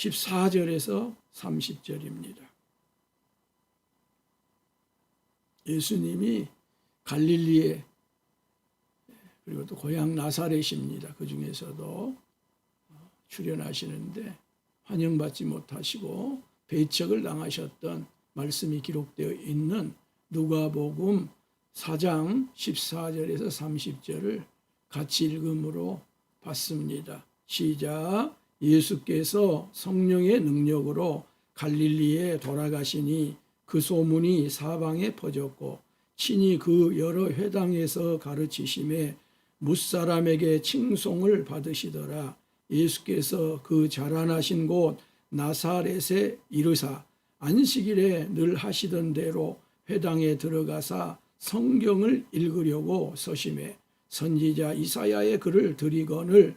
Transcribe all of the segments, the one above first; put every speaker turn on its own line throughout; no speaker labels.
14절에서 30절입니다. 예수님이 갈릴리에 그리고 또 고향 나사렛입니다. 그 중에서도 출연하시는데 환영받지 못하시고 배척을 당하셨던 말씀이 기록되어 있는 누가복음 4장 14절에서 30절을 같이 읽음으로 봤습니다. 시작. 예수께서 성령의 능력으로 갈릴리에 돌아가시니 그 소문이 사방에 퍼졌고 친히 그 여러 회당에서 가르치심에 무사람에게 칭송을 받으시더라. 예수께서 그 자라나신 곳 나사렛에 이르사 안식일에 늘 하시던 대로 회당에 들어가사 성경을 읽으려고 서심해 선지자 이사야의 글을 들이거늘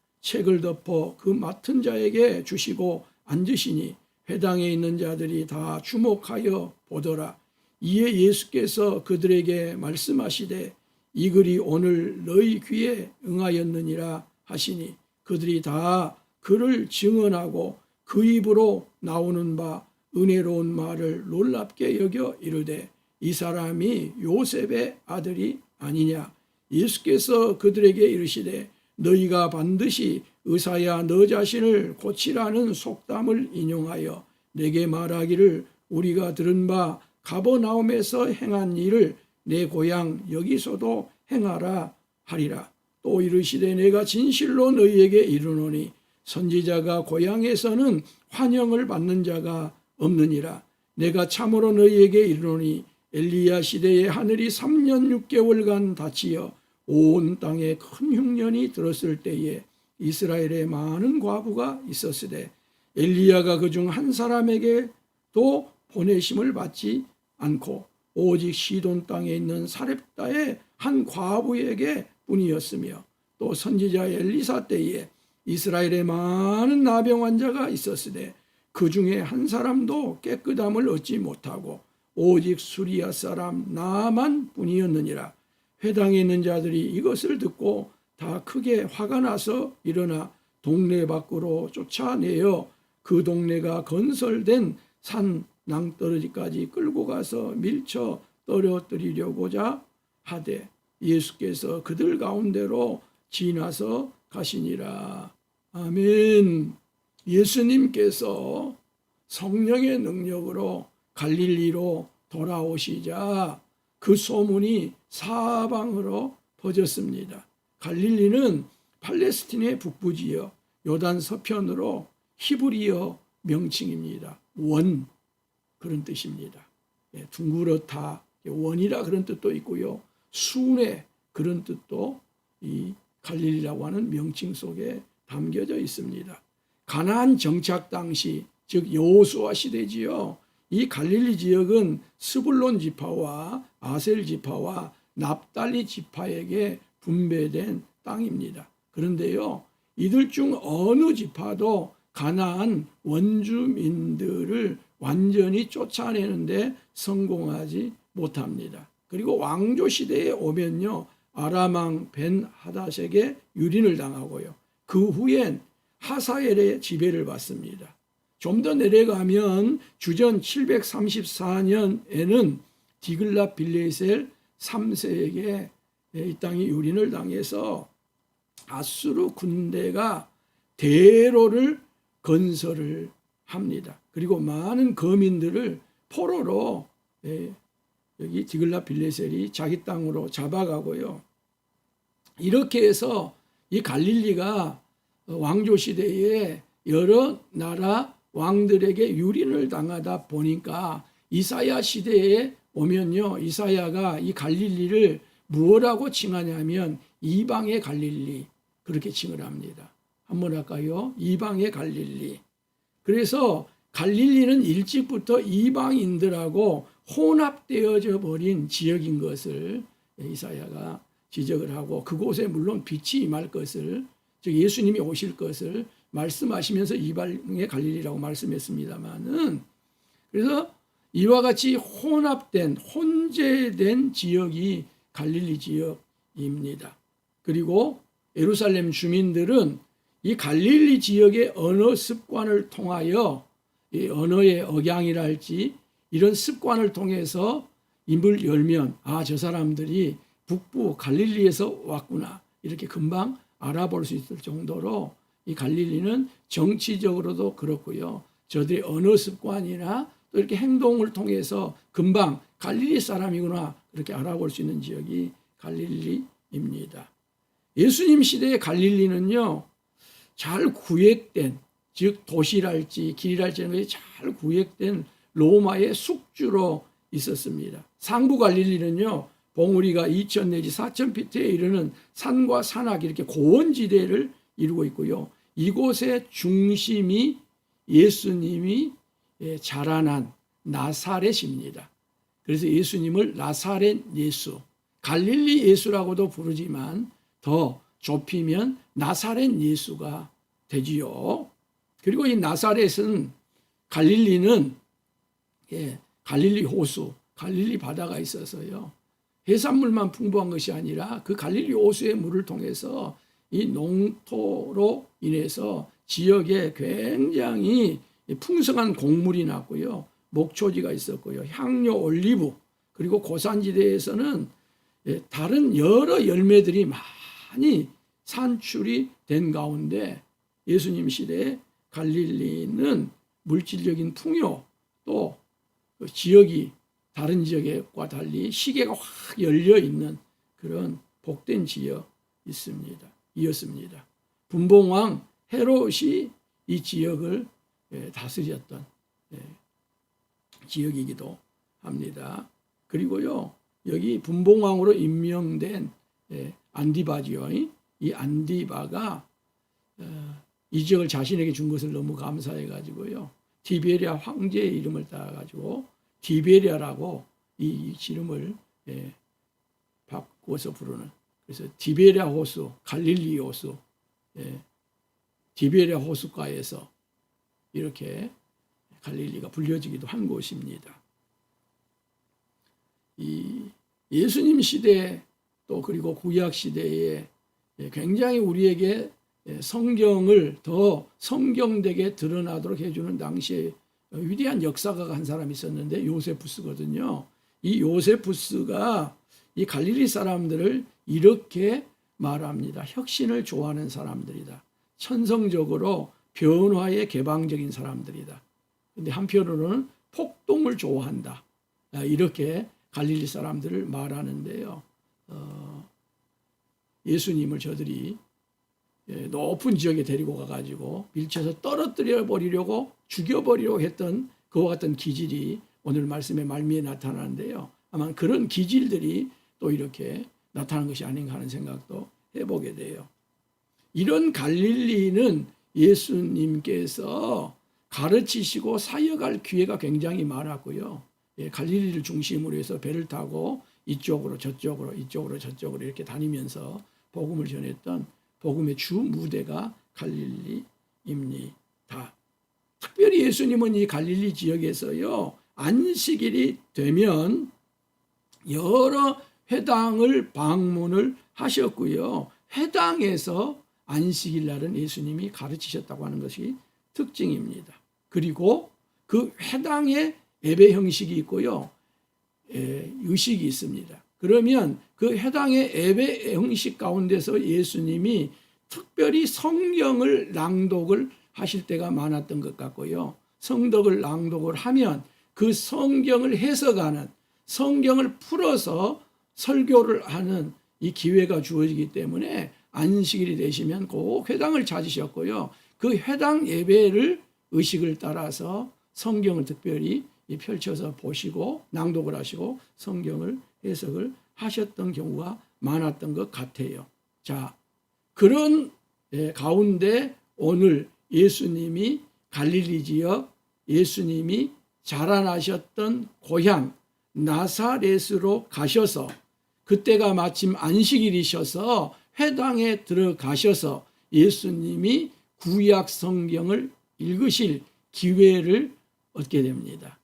책을 덮어 그 맡은 자에게 주시고 앉으시니 회당에 있는 자들이 다 주목하여 보더라. 이에 예수께서 그들에게 말씀하시되 이 글이 오늘 너희 귀에 응하였느니라 하시니 그들이 다 그를 증언하고 그 입으로 나오는 바 은혜로운 말을 놀랍게 여겨 이르되 이 사람이 요셉의 아들이 아니냐 예수께서 그들에게 이르시되 너희가 반드시 의사야 너 자신을 고치라는 속담을 인용하여 내게 말하기를 우리가 들은 바 가버나움에서 행한 일을 내 고향 여기서도 행하라 하리라. 또 이르시되 내가 진실로 너희에게 이르노니 선지자가 고향에서는 환영을 받는 자가 없느니라. 내가 참으로 너희에게 이르노니 엘리야 시대에 하늘이 3년 6개월간 닫히어 온 땅에 큰 흉년이 들었을 때에 이스라엘에 많은 과부가 있었으되 엘리야가 그 중 한 사람에게도 보내심을 받지 않고 오직 시돈 땅에 있는 사렙다의 한 과부에게 뿐이었으며 또 선지자 엘리사 때에 이스라엘에 많은 나병 환자가 있었으되 그 중에 한 사람도 깨끗함을 얻지 못하고 오직 수리아 사람 나만 뿐이었느니라 회당에 있는 자들이 이것을 듣고 다 크게 화가 나서 일어나 동네 밖으로 쫓아내어 그 동네가 건설된 산 낭떠러지까지 끌고 가서 밀쳐 떨어뜨리려고자 하되 예수께서 그들 가운데로 지나서 가시니라. 아멘. 예수님께서 성령의 능력으로 갈릴리로 돌아오시자 그 소문이 사방으로 퍼졌습니다. 갈릴리는 팔레스틴의 북부 지역 요단 서편으로 히브리어 명칭입니다. 원 그런 뜻입니다. 예, 둥그렇다 원이라 그런 뜻도 있고요. 순회 그런 뜻도 이 갈릴리라고 하는 명칭 속에 담겨져 있습니다. 가나안 정착 당시 즉 여호수아 시대지요. 이 갈릴리 지역은 스불론 지파와 아셀 지파와 납달리 지파에게 분배된 땅입니다. 그런데요. 이들 중 어느 지파도 가나안 원주민들을 완전히 쫓아내는데 성공하지 못합니다. 그리고 왕조 시대에 오면요. 아람왕 벤 하닷에게 유린을 당하고요. 그 후엔 하사엘의 지배를 받습니다. 좀 더 내려가면 주전 734년에는 디글라 빌레셀 3세에게 이 땅이 유린을 당해서 아수르 군대가 대로를 건설을 합니다. 그리고 많은 거민들을 포로로 예, 여기 디글라 빌레셀이 자기 땅으로 잡아가고요. 이렇게 해서 이 갈릴리가 왕조 시대에 여러 나라 왕들에게 유린을 당하다 보니까 이사야 시대에 오면요. 이사야가 이 갈릴리를 무엇라고 칭하냐면 이방의 갈릴리 그렇게 칭을 합니다. 한번 할까요? 이방의 갈릴리. 그래서 갈릴리는 일찍부터 이방인들하고 혼합되어져 버린 지역인 것을 이사야가 지적을 하고 그곳에 물론 빛이 임할 것을 즉 예수님이 오실 것을 말씀하시면서 이방의 갈릴리라고 말씀했습니다마는 그래서 이와 같이 혼합된 혼재된 지역이 갈릴리 지역입니다. 그리고 예루살렘 주민들은 이 갈릴리 지역의 언어 습관을 통하여 이 언어의 억양이랄지 이런 습관을 통해서 입을 열면 아 저 사람들이 북부 갈릴리에서 왔구나 이렇게 금방 알아볼 수 있을 정도로 이 갈릴리는 정치적으로도 그렇고요 저들의 언어 습관이나 또 이렇게 행동을 통해서 금방 갈릴리 사람이구나 이렇게 알아볼 수 있는 지역이 갈릴리입니다. 예수님 시대의 갈릴리는요 잘 구획된 즉 도시랄지 길이랄지 이런 것이 잘 구획된 로마의 숙주로 있었습니다. 상부 갈릴리는요 봉우리가 2천 내지 4천 피트에 이르는 산과 산악 이렇게 고원지대를 이루고 있고요. 이곳의 중심이 예수님이 예, 자라난 나사렛입니다. 그래서 예수님을 나사렛 예수, 갈릴리 예수라고도 부르지만 더 좁히면 나사렛 예수가 되지요. 그리고 이 나사렛은 갈릴리는 예, 갈릴리 호수, 갈릴리 바다가 있어서요. 해산물만 풍부한 것이 아니라 그 갈릴리 호수의 물을 통해서 이 농토로 인해서 지역에 굉장히 풍성한 곡물이 났고요. 목초지가 있었고요. 향료, 올리브 그리고 고산지대에서는 예, 다른 여러 열매들이 많이 산출이 된 가운데 예수님 시대에 갈릴리는 물질적인 풍요 또 그 지역이 다른 지역과 달리 시계가 확 열려 있는 그런 복된 지역 있습니다. 이었습니다. 분봉왕 헤롯이 이 지역을 예, 다스렸던 예, 지역이기도 합니다. 그리고요 여기 분봉왕으로 임명된 예, 안디바지요. 이 안디바가 어, 이 지역을 자신에게 준 것을 너무 감사해 가지고요. 티베리아 황제의 이름을 따라 가지고 티베리아라고 이 이름을 예, 바꿔서 부르는 그래서 티베리아 호수, 갈릴리 호수, 예, 티베리아 호수가에서 이렇게 갈릴리가 불려지기도 한 곳입니다. 이 예수님 시대 또 그리고 구약 시대에 예, 굉장히 우리에게 예, 성경을 더 성경되게 드러나도록 해주는 당시에 위대한 역사가가 한 사람이 있었는데 요세푸스거든요. 이 요세푸스가 이 갈릴리 사람들을 이렇게 말합니다. 혁신을 좋아하는 사람들이다. 천성적으로 변화에 개방적인 사람들이다. 근데 한편으로는 폭동을 좋아한다. 아, 이렇게 갈릴리 사람들을 말하는데요. 어, 예수님을 저들이 예, 높은 지역에 데리고 가가지고 밀쳐서 떨어뜨려 버리려고 죽여버리려고 했던 그와 같은 기질이 오늘 말씀의 말미에 나타나는데요. 아마 그런 기질들이 또 이렇게 나타난 것이 아닌가 하는 생각도 해보게 돼요. 이런 갈릴리는 예수님께서 가르치시고 사역할 기회가 굉장히 많았고요. 예, 갈릴리를 중심으로 해서 배를 타고 이쪽으로 저쪽으로 이쪽으로 저쪽으로 이렇게 다니면서 복음을 전했던 복음의 주 무대가 갈릴리입니다. 특별히 예수님은 이 갈릴리 지역에서요 안식일이 되면 여러 회당을 방문을 하셨고요. 회당에서 안식일 날은 예수님이 가르치셨다고 하는 것이 특징입니다. 그리고 그 회당에 예배 형식이 있고요. 예, 의식이 있습니다. 그러면 그 해당의 예배 형식 가운데서 예수님이 특별히 성경을 낭독을 하실 때가 많았던 것 같고요. 성덕을 낭독을 하면 그 성경을 해석하는 성경을 풀어서 설교를 하는 이 기회가 주어지기 때문에 안식일이 되시면 꼭 회당을 찾으셨고요. 그 회당 예배를 의식을 따라서 성경을 특별히 펼쳐서 보시고 낭독을 하시고 성경을 해석을 하셨던 경우가 많았던 것 같아요. 자, 그런 예, 가운데 오늘 예수님이 갈릴리 지역 예수님이 자라나셨던 고향 나사렛으로 가셔서 그때가 마침 안식일이셔서 회당에 들어가셔서 예수님이 구약 성경을 읽으실 기회를 얻게 됩니다.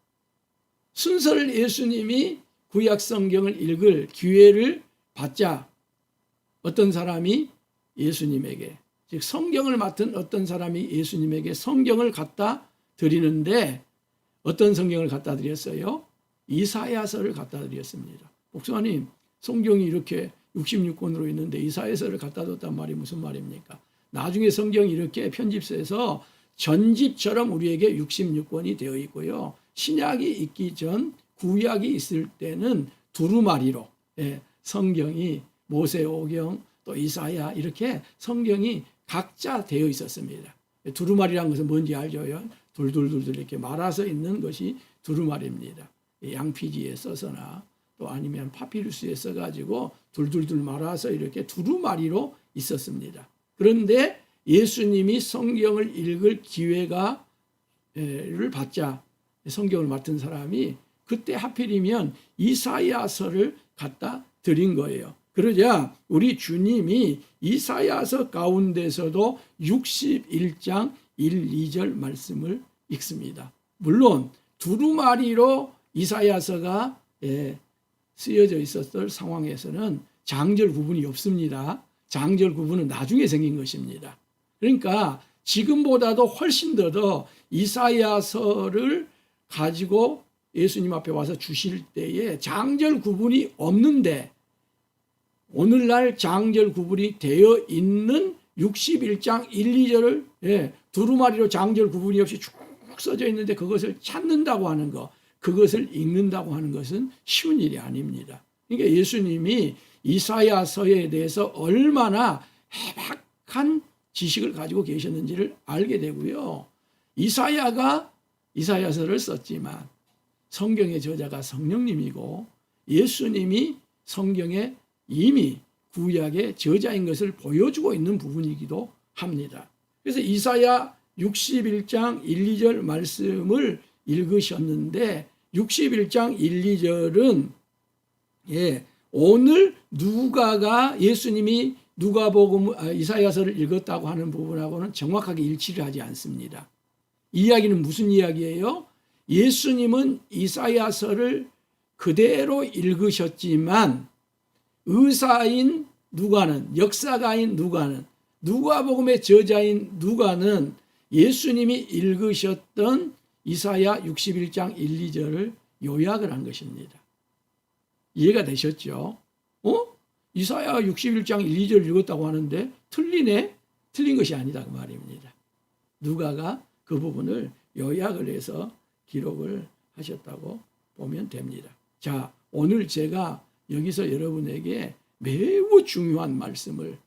순서를 예수님이 구약 성경을 읽을 기회를 받자 어떤 사람이 예수님에게 즉 성경을 맡은 어떤 사람이 예수님에게 성경을 갖다 드리는데 어떤 성경을 갖다 드렸어요? 이사야서를 갖다 드렸습니다. 목사님, 성경이 이렇게 66권으로 있는데 이사야서를 갖다 뒀단 말이 무슨 말입니까? 나중에 성경이 이렇게 편집돼서 전집처럼 우리에게 66권이 되어 있고요. 신약이 있기 전 구약이 있을 때는 두루마리로 예, 성경이 모세오경 또 이사야 이렇게 성경이 각자 되어 있었습니다. 두루마리라는 것은 뭔지 알죠요? 둘둘둘둘 이렇게 말아서 있는 것이 두루마리입니다. 양피지에 써서나 또 아니면 파피루스에 써가지고 둘둘둘 말아서 이렇게 두루마리로 있었습니다. 그런데 예수님이 성경을 읽을 기회가 를 받자 성경을 맡은 사람이 그때 하필이면 이사야서를 갖다 드린 거예요. 그러자 우리 주님이 이사야서 가운데서도 61장 1, 2절 말씀을 읽습니다. 물론 두루마리로 이사야서가 예, 쓰여져 있었을 상황에서는 장절 구분이 없습니다. 장절 구분은 나중에 생긴 것입니다. 그러니까 지금보다도 훨씬 더 더 이사야서를 가지고 예수님 앞에 와서 주실 때에 장절 구분이 없는데 오늘날 장절 구분이 되어 있는 61장 1, 2절을 예, 두루마리로 장절 구분이 없이 쭉 써져 있는데 그것을 찾는다고 하는 것, 그것을 읽는다고 하는 것은 쉬운 일이 아닙니다. 그러니까 예수님이 이사야서에 대해서 얼마나 해박한 지식을 가지고 계셨는지를 알게 되고요. 이사야가 이사야서를 썼지만 성경의 저자가 성령님이고 예수님이 성경에 이미 구약의 저자인 것을 보여주고 있는 부분이기도 합니다. 그래서 이사야 61장 1, 2절 말씀을 읽으셨는데 61장 1, 2절은 예, 오늘 누가가 예수님이 누가복음 아, 이사야서를 읽었다고 하는 부분하고는 정확하게 일치를 하지 않습니다. 이야기는 무슨 이야기예요? 예수님은 이사야서를 그대로 읽으셨지만 의사인 누가는 역사가인 누가는 누가복음의 저자인 누가는 예수님이 읽으셨던 이사야 61장 1, 2절을 요약을 한 것입니다. 이해가 되셨죠? 어? 이사야 61장 1, 2절 읽었다고 하는데 틀리네? 틀린 것이 아니다 그 말입니다. 누가가 그 부분을 요약을 해서 기록을 하셨다고 보면 됩니다. 자, 오늘 제가 여기서 여러분에게 매우 중요한 말씀을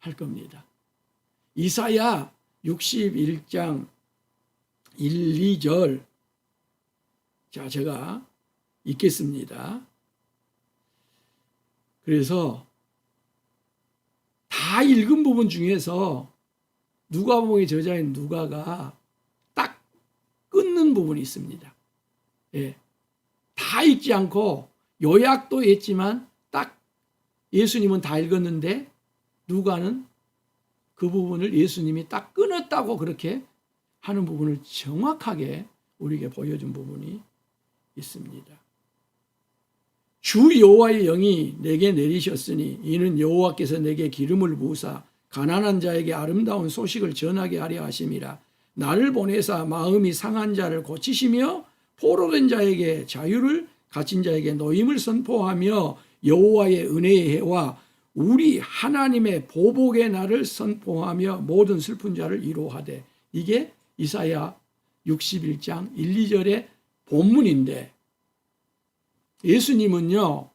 할 겁니다. 이사야 61장 1, 2절. 자, 제가 읽겠습니다. 그래서 다 읽은 부분 중에서 누가복음의 저자인 누가가 딱 끊는 부분이 있습니다. 예. 다 읽지 않고 요약도 했지만 딱 예수님은 다 읽었는데 누가는 그 부분을 예수님이 딱 끊었다고 그렇게 하는 부분을 정확하게 우리에게 보여준 부분이 있습니다. 주 여호와의 영이 내게 내리셨으니 이는 여호와께서 내게 기름을 부으사 가난한 자에게 아름다운 소식을 전하게 하려 하심이라 나를 보내사 마음이 상한 자를 고치시며 포로된 자에게 자유를 갇힌 자에게 노임을 선포하며 여호와의 은혜의 해와 우리 하나님의 보복의 날을 선포하며 모든 슬픈 자를 이루하되 이게 이사야 61장 1, 2절의 본문인데 예수님은요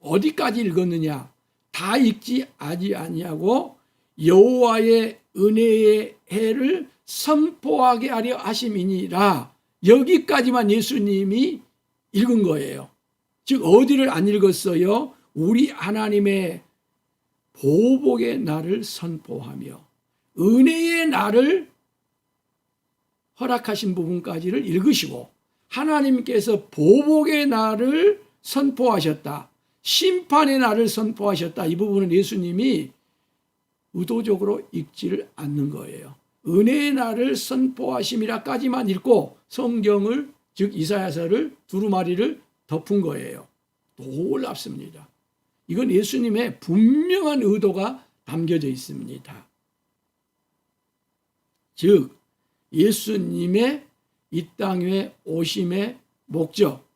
어디까지 읽었느냐 다 읽지 아지 아니하고 여호와의 은혜의 해를 선포하게 하려 하심이니라 여기까지만 예수님이 읽은 거예요. 즉 어디를 안 읽었어요? 우리 하나님의 보복의 날을 선포하며 은혜의 날을 허락하신 부분까지를 읽으시고 하나님께서 보복의 날을 선포하셨다. 심판의 날을 선포하셨다. 이 부분은 예수님이 의도적으로 읽지를 않는 거예요. 은혜의 날을 선포하심이라까지만 읽고 성경을 즉 이사야서를 두루마리를 덮은 거예요. 놀랍습니다. 이건 예수님의 분명한 의도가 담겨져 있습니다. 즉 예수님의 이 땅에 오심의 목적,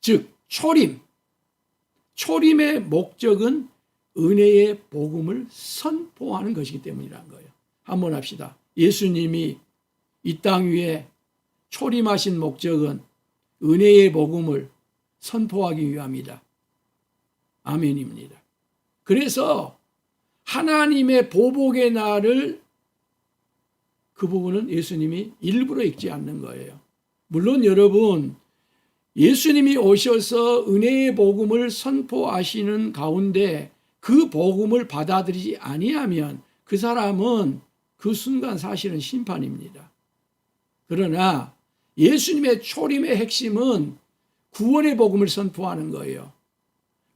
즉 초림, 초림의 목적은 은혜의 복음을 선포하는 것이기 때문이라는 거예요. 한번 합시다. 예수님이 이 땅 위에 초림하신 목적은 은혜의 복음을 선포하기 위함이다. 아멘입니다. 그래서 하나님의 보복의 날을 그 부분은 예수님이 일부러 읽지 않는 거예요. 물론 여러분 예수님이 오셔서 은혜의 복음을 선포하시는 가운데 그 복음을 받아들이지 아니하면 그 사람은 그 순간 사실은 심판입니다. 그러나 예수님의 초림의 핵심은 구원의 복음을 선포하는 거예요.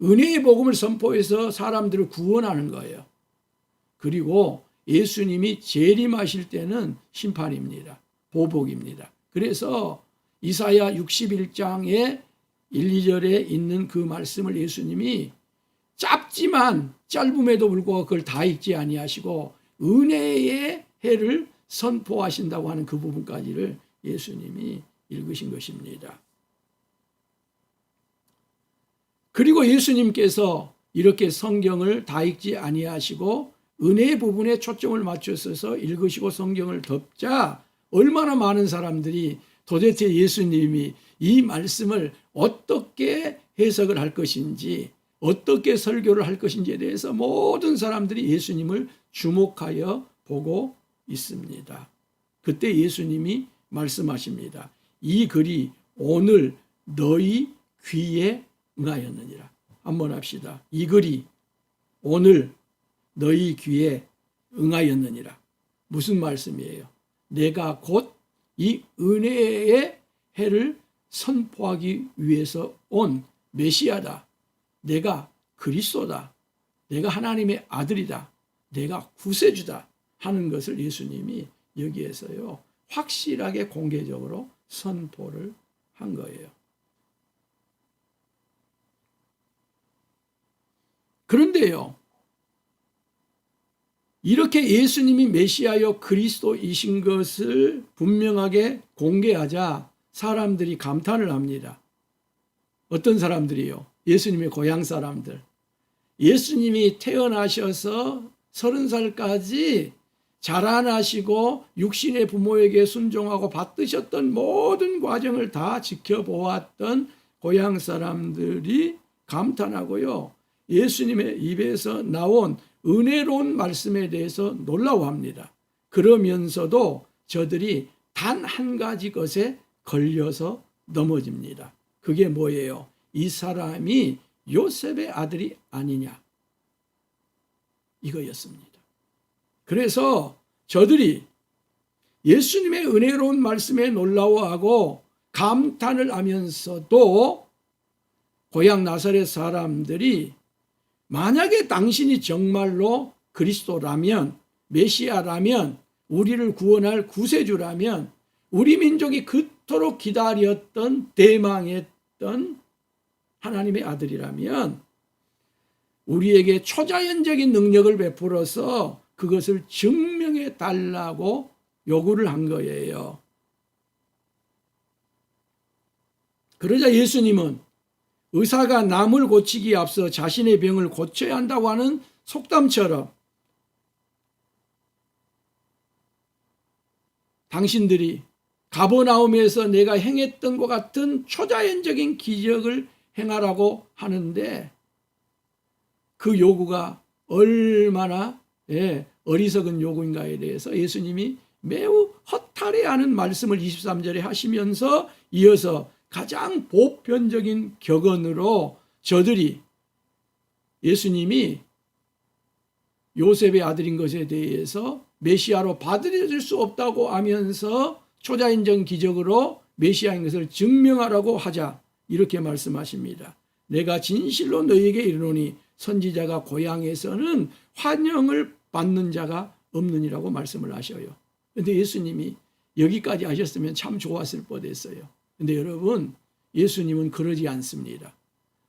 은혜의 복음을 선포해서 사람들을 구원하는 거예요. 그리고 예수님이 재림하실 때는 심판입니다. 보복입니다. 그래서 이사야 61장에 1, 2절에 있는 그 말씀을 예수님이 짧지만 짧음에도 불구하고 그걸 다 읽지 아니하시고 은혜의 해를 선포하신다고 하는 그 부분까지를 예수님이 읽으신 것입니다. 그리고 예수님께서 이렇게 성경을 다 읽지 아니하시고 은혜의 부분에 초점을 맞추셔서 읽으시고 성경을 덮자 얼마나 많은 사람들이 도대체 예수님이 이 말씀을 어떻게 해석을 할 것인지 어떻게 설교를 할 것인지에 대해서 모든 사람들이 예수님을 주목하여 보고 있습니다. 그때 예수님이 말씀하십니다. 이 글이 오늘 너희 귀에 응하였느니라. 한번 합시다. 이 글이 오늘 너희 귀에 응하였느니라. 무슨 말씀이에요? 내가 곧 이 은혜의 해를 선포하기 위해서 온 메시아다. 내가 그리스도다. 내가 하나님의 아들이다. 내가 구세주다. 하는 것을 예수님이 여기에서요. 확실하게 공개적으로 선포를 한 거예요. 그런데요. 이렇게 예수님이 메시아여 그리스도이신 것을 분명하게 공개하자 사람들이 감탄을 합니다. 어떤 사람들이요? 예수님의 고향 사람들. 예수님이 태어나셔서 서른 살까지 자라나시고 육신의 부모에게 순종하고 받드셨던 모든 과정을 다 지켜보았던 고향 사람들이 감탄하고요. 예수님의 입에서 나온 은혜로운 말씀에 대해서 놀라워합니다. 그러면서도 저들이 단 한 가지 것에 걸려서 넘어집니다. 그게 뭐예요? 이 사람이 요셉의 아들이 아니냐. 이거였습니다. 그래서 저들이 예수님의 은혜로운 말씀에 놀라워하고 감탄을 하면서도 고향 나사렛 사람들이 만약에 당신이 정말로 그리스도라면 메시아라면 우리를 구원할 구세주라면 우리 민족이 그토록 기다렸던 대망했던 하나님의 아들이라면 우리에게 초자연적인 능력을 베풀어서 그것을 증명해 달라고 요구를 한 거예요. 그러자 예수님은 의사가 남을 고치기에 앞서 자신의 병을 고쳐야 한다고 하는 속담처럼 당신들이 가버나움에서 내가 행했던 것 같은 초자연적인 기적을 행하라고 하는데 그 요구가 얼마나 예, 어리석은 요구인가에 대해서 예수님이 매우 허탈해하는 말씀을 23절에 하시면서 이어서 가장 보편적인 격언으로 저들이 예수님이 요셉의 아들인 것에 대해서 메시아로 받아들일 수 없다고 하면서 초자연적 기적으로 메시아인 것을 증명하라고 하자 이렇게 말씀하십니다. 내가 진실로 너희에게 이르노니 선지자가 고향에서는 환영을 받는 자가 없느니라고 말씀을 하셔요. 근데 예수님이 여기까지 하셨으면 참 좋았을 뻔했어요. 근데 여러분 예수님은 그러지 않습니다.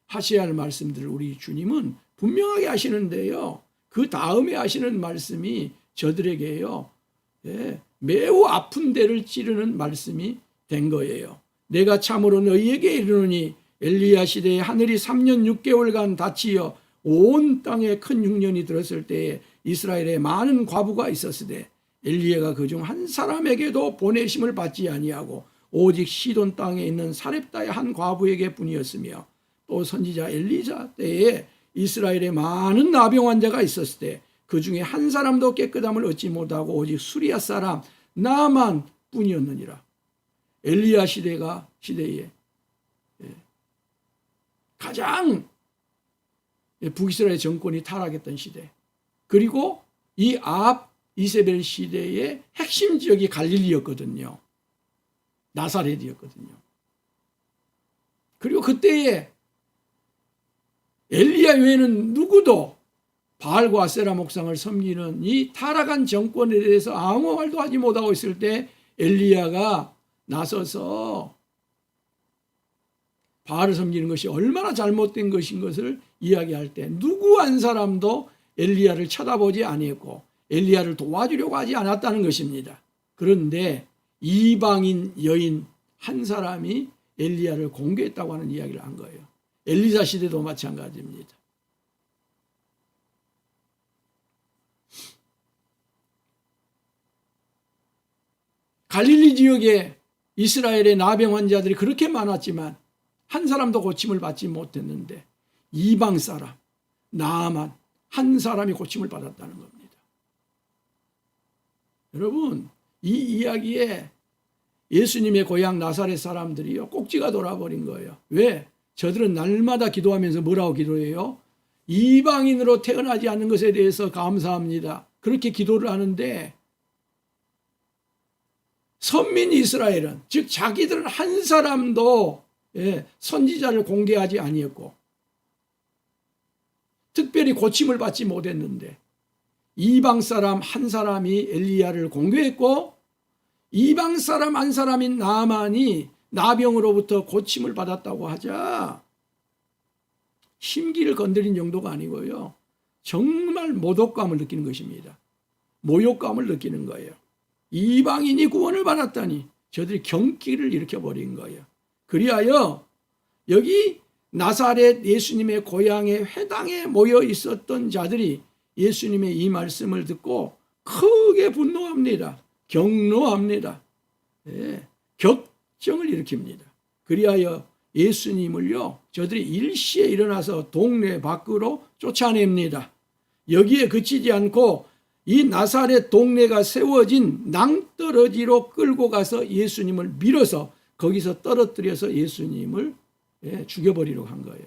하셔야 할 말씀들을 우리 주님은 분명하게 하시는데요. 그 다음에 하시는 말씀이 저들에게요. 예, 매우 아픈 데를 찌르는 말씀이 된 거예요. 내가 참으로 너희에게 이르노니 엘리야 시대에 하늘이 3년 6개월간 닫히어 온 땅에 큰 흉년이 들었을 때에 이스라엘에 많은 과부가 있었으되 엘리야가 그 중 한 사람에게도 보내심을 받지 아니하고 오직 시돈 땅에 있는 사렙다의 한 과부에게 뿐이었으며 또 선지자 엘리자 때에 이스라엘에 많은 나병 환자가 있었을 때 그 중에 한 사람도 깨끗함을 얻지 못하고 오직 수리아 사람 나만 뿐이었느니라. 엘리야 시대가 시대에 예, 가장 북이스라엘 정권이 타락했던 시대. 그리고 이 앞 이세벨 시대의 핵심 지역이 갈릴리였거든요. 나사렛이었거든요. 그리고 그때에 엘리야 외에는 누구도 바알과 아세라 목상을 섬기는 이 타락한 정권에 대해서 아무 말도 하지 못하고 있을 때 엘리야가 나서서 바알을 섬기는 것이 얼마나 잘못된 것인 것을 이야기할 때 누구 한 사람도 엘리야를 쳐다보지 아니했고 엘리야를 도와주려고 하지 않았다는 것입니다. 그런데 이방인 여인 한 사람이 엘리야를 공개했다고 하는 이야기를 한 거예요. 엘리사 시대도 마찬가지입니다. 갈릴리 지역에 이스라엘의 나병 환자들이 그렇게 많았지만 한 사람도 고침을 받지 못했는데 이방 사람 나만 한 사람이 고침을 받았다는 겁니다. 여러분 이 이야기에 예수님의 고향 나사렛 사람들이요 꼭지가 돌아버린 거예요. 왜? 저들은 날마다 기도하면서 뭐라고 기도해요? 이방인으로 태어나지 않는 것에 대해서 감사합니다. 그렇게 기도를 하는데 선민 이스라엘은 즉 자기들은 한 사람도 예, 선지자를 공개하지 아니했고 특별히 고침을 받지 못했는데 이방 사람 한 사람이 엘리야를 공개했고 이방 사람 한 사람인 나만이 나병으로부터 고침을 받았다고 하자 심기를 건드린 정도가 아니고요. 정말 모독감을 느끼는 것입니다. 모욕감을 느끼는 거예요. 이방인이 구원을 받았다니 저들이 경기를 일으켜 버린 거예요. 그리하여 여기 나사렛 예수님의 고향의 회당에 모여 있었던 자들이 예수님의 이 말씀을 듣고 크게 분노합니다. 경노합니다. 예, 격정을 일으킵니다. 그리하여 예수님을요, 저들이 일시에 일어나서 동네 밖으로 쫓아냅니다. 여기에 그치지 않고 이 나사렛 동네가 세워진 낭떠러지로 끌고 가서 예수님을 밀어서 거기서 떨어뜨려서 예수님을 예, 죽여버리려고 한 거예요.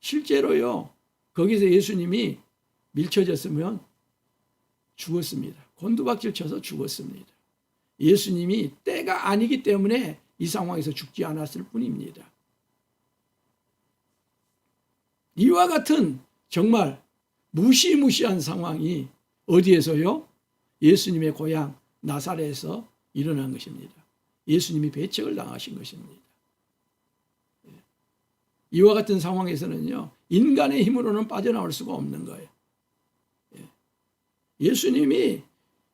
실제로요, 거기서 예수님이 밀쳐졌으면 죽었습니다. 곤두박질 쳐서 죽었습니다. 예수님이 때가 아니기 때문에 이 상황에서 죽지 않았을 뿐입니다. 이와 같은 정말 무시무시한 상황이 어디에서요? 예수님의 고향 나사렛에서 일어난 것입니다. 예수님이 배척을 당하신 것입니다. 예. 이와 같은 상황에서는요, 인간의 힘으로는 빠져나올 수가 없는 거예요. 예. 예수님이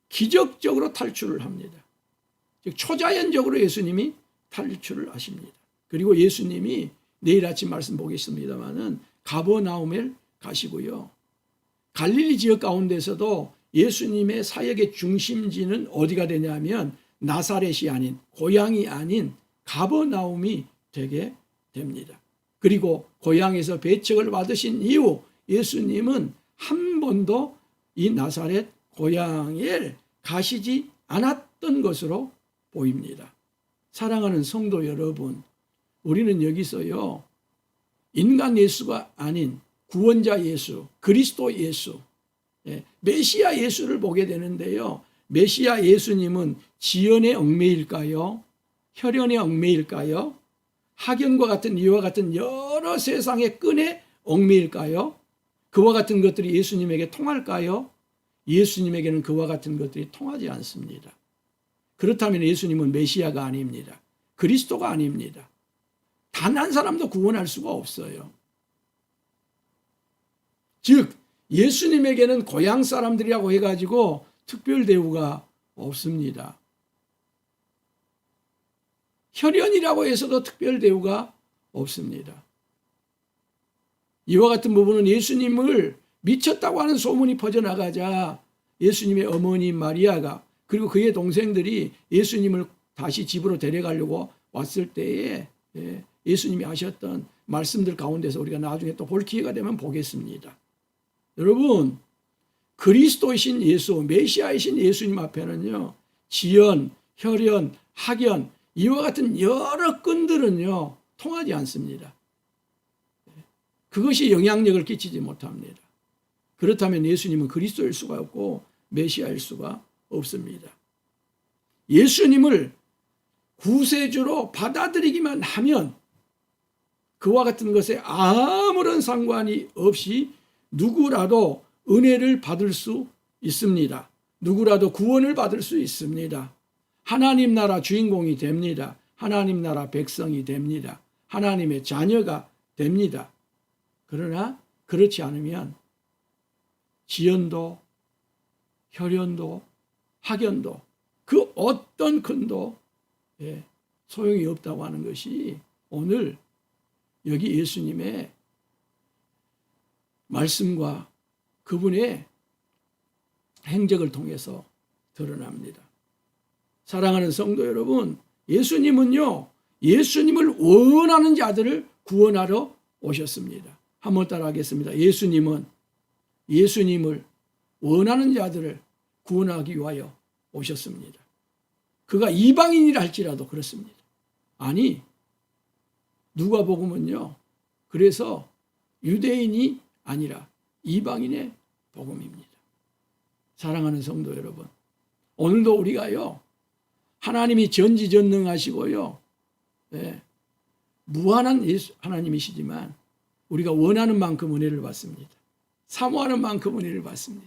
기적적으로 탈출을 합니다. 즉, 초자연적으로 예수님이 탈출을 하십니다. 그리고 예수님이 내일 아침 말씀 보겠습니다만은 가버나움에 가시고요. 갈릴리 지역 가운데서도 예수님의 사역의 중심지는 어디가 되냐면 나사렛이 아닌 고향이 아닌 가버나움이 되게 됩니다. 그리고 고향에서 배척을 받으신 이후 예수님은 한 번도 이 나사렛 고향에 가시지 않았던 것으로 보입니다. 사랑하는 성도 여러분, 우리는 여기서요, 인간 예수가 아닌 구원자 예수, 그리스도 예수, 예, 메시아 예수를 보게 되는데요. 메시아 예수님은 지연의 얽매일까요? 혈연의 얽매일까요? 학연과 같은 이와 같은 여러 세상의 끈에 얽매일까요? 그와 같은 것들이 예수님에게 통할까요? 예수님에게는 그와 같은 것들이 통하지 않습니다. 그렇다면 예수님은 메시아가 아닙니다. 그리스도가 아닙니다. 단 한 사람도 구원할 수가 없어요. 즉, 예수님에게는 고향 사람들이라고 해가지고 특별 대우가 없습니다. 혈연이라고 해서도 특별 대우가 없습니다. 이와 같은 부분은 예수님을 미쳤다고 하는 소문이 퍼져나가자 예수님의 어머니 마리아가 그리고 그의 동생들이 예수님을 다시 집으로 데려가려고 왔을 때에 예, 예수님이 하셨던 말씀들 가운데서 우리가 나중에 또 볼 기회가 되면 보겠습니다. 여러분 그리스도이신 예수, 메시아이신 예수님 앞에는요 지연, 혈연, 학연 이와 같은 여러 끈들은요 통하지 않습니다. 그것이 영향력을 끼치지 못합니다. 그렇다면 예수님은 그리스도일 수가 없고 메시아일 수가 없습니다. 예수님을 구세주로 받아들이기만 하면 그와 같은 것에 아무런 상관이 없이 누구라도 은혜를 받을 수 있습니다. 누구라도 구원을 받을 수 있습니다. 하나님 나라 주인공이 됩니다. 하나님 나라 백성이 됩니다. 하나님의 자녀가 됩니다. 그러나 그렇지 않으면 지연도 혈연도 학연도 그 어떤 근도 예, 소용이 없다고 하는 것이 오늘 여기 예수님의 말씀과 그분의 행적을 통해서 드러납니다. 사랑하는 성도 여러분, 예수님은요, 예수님을 원하는 자들을 구원하러 오셨습니다. 한번 따라 하겠습니다. 예수님은 예수님을 원하는 자들을 구원하기 위하여 오셨습니다. 그가 이방인이라 할지라도 그렇습니다. 아니, 누가 복음은요. 그래서 유대인이 아니라 이방인의 복음입니다. 사랑하는 성도 여러분, 오늘도 우리가요. 하나님이 전지전능하시고요. 예, 무한한 예수 하나님이시지만 우리가 원하는 만큼 은혜를 받습니다. 사모하는 만큼 은혜를 받습니다.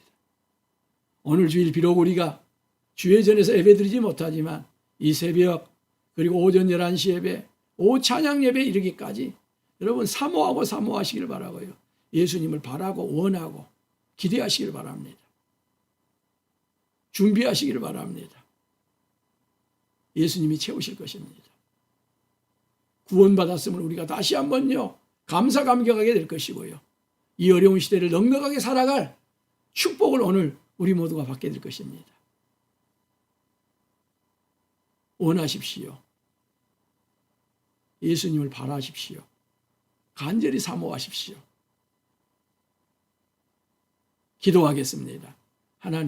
오늘 주일 비록 우리가 주의 전에서 예배드리지 못하지만 이 새벽 그리고 오전 11시 예배, 오 찬양 예배 이르기까지 여러분 사모하고 사모하시길 바라고요. 예수님을 바라고 원하고 기대하시길 바랍니다. 준비하시길 바랍니다. 예수님이 채우실 것입니다. 구원받았음을 우리가 다시 한번요 감사 감격하게 될 것이고요. 이 어려운 시대를 넉넉하게 살아갈 축복을 오늘 우리 모두가 받게 될 것입니다. 원하십시오. 예수님을 바라십시오. 간절히 사모하십시오. 기도하겠습니다. 하나님